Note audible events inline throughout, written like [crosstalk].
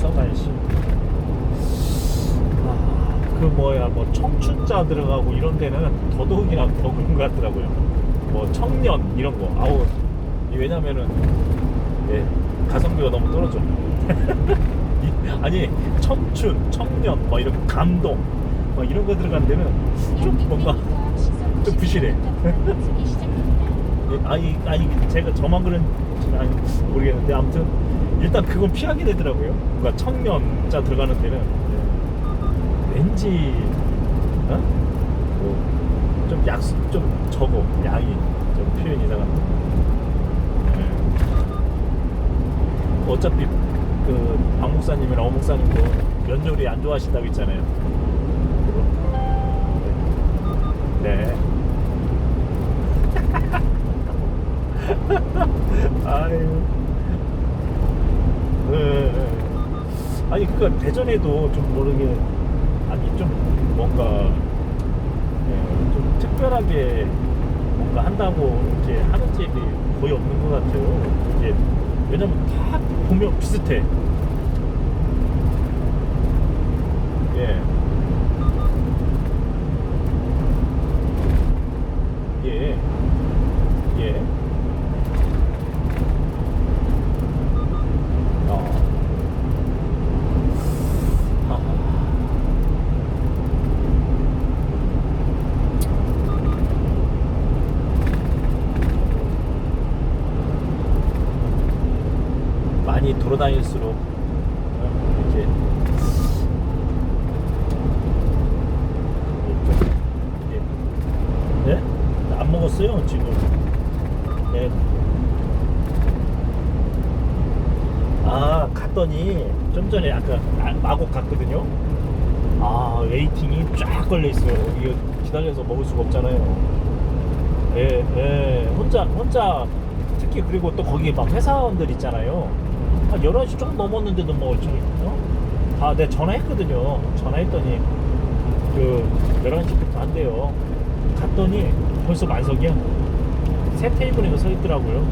서산시 아, 그 뭐야 뭐 청춘자 들어가고 이런 데는 더더욱이나 더 그런 것 같더라고요. 뭐 청년 이런 거 아우. 이 왜냐면은 예, 가성비가 너무 떨어져. 이- [laughs] 아니 청춘 청년 뭐 이런 감동 뭐 이런 거 들어간 데는 좀 뭔가 좀 부실해. [laughs] 예, 아니 아니 제가 저만 그런지 아니 모르겠는데 아무튼 일단 그건 피하게 되더라고요. 그러니까 청년자 들어가는 데는 예, 왠지 어? 뭐좀 약수 좀 적어 양이 좀 표현 이상한데 예. 어차피 그 박 목사님이랑 어 목사님도 면조리 안 좋아하신다고 했잖아요. 네. [laughs] 아유. 예, 예. 아니 그니까 대전에도 좀 모르게 아니 좀 뭔가 예, 좀 특별하게 뭔가 한다고 이렇게 하는 집이 거의 없는 것 같아요. 이게 왜냐면 다 보면 비슷해. 예. 예. 예. 어. 아. 많이 돌아다닐수록 어, 이렇게 좀, 예? 네? 안 먹었어요 지금. 네. 아 갔더니 좀 전에 아까 아- 마곡 갔거든요. 아 웨이팅이 쫙 걸려 있어요. 이거 기다려서 먹을 수가 없잖아요. 예, 예. 혼자 혼자 특히 그리고 또 거기 막 회사원들 있잖아요. 한 11시 조금 넘었는데도 뭐 좀, 어? 아, 내가 전화했거든요. 전화했더니 그 11시부터 한대요. 갔더니 벌써 만석이야. 세 테이블에 서 있더라고요.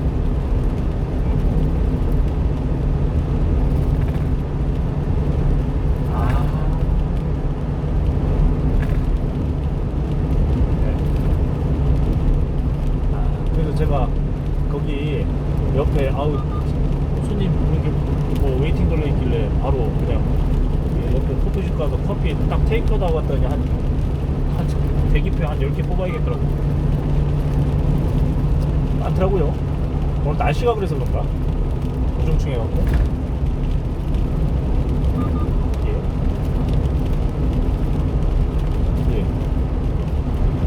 아. 네. 아, 그래서 제가 거기 옆에 아우 손님 이렇게 뭐 웨이팅 걸려 있길래 바로 그냥 가서 커피 딱 테이크아웃 하고 왔더니 한, 한 대기표 한 10개 뽑아야겠더라고 많더라고요 오늘 날씨가 그래서 그런가 우중충해갖고 예. 예.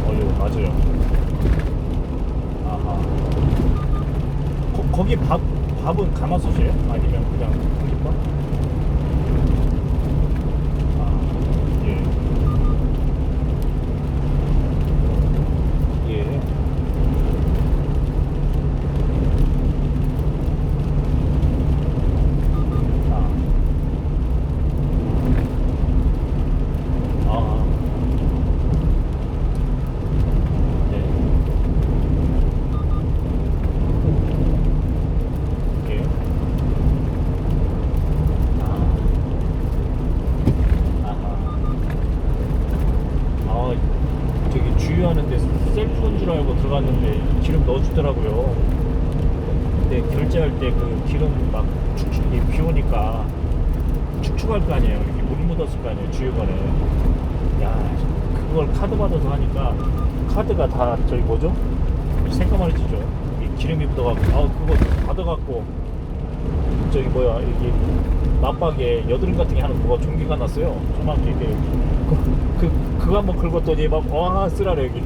어, 예, 맞아요. 아하. 거, 거기 밥, 밥은 가마솥이에요? 아니면 그냥 공깃밥? 아, 예. 예. 아. 아. 네. 예. 아. 아하. 아, 저기 주유하는데 셀프인 줄 알고 들어갔는데 기름 넣어주더라고요. 근데 결제할 때 그 기름 막 축축, 이비 오니까 축축할 거 아니에요. 이렇게 물 묻었을 거 아니에요. 주유관에. 야, 그걸 카드 받아서 하니까 카드가 다 저기 뭐죠? 이 기름이 묻어갖고, 아, 그거 받아갖고, 저기 뭐야, 여기 맞박에 여드름 같은 게 하나 뭐가 종기가 났어요. 조그맣게 이게. 그, 그, 그거 한번 긁었더니 막, 와, 쓰라래, 여기.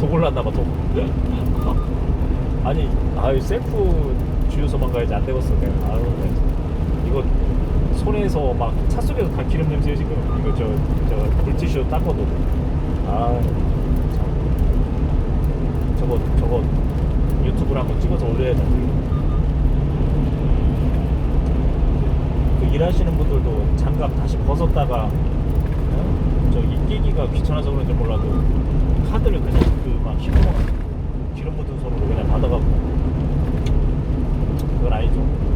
독 올랐나봐, 독. 아니, 아유, 셀프 주유소만 가야지 안 되겠어, 내가. 아유, 네. 이거 손에서 막 차 속에서 다 기름 냄새 지금. 이거 저, 저 물티슈 닦아도. 아, 참. 저거, 저거 유튜브로 한번 찍어서 올려야 되는데. 그 일하시는 분들도 장갑 다시 벗었다가 어? 저기 끼기가 귀찮아서 그런지 몰라도 카드를 그냥 그막 시커먼 기름 묻은 손으로 그냥 받아갖고 그건 아니죠.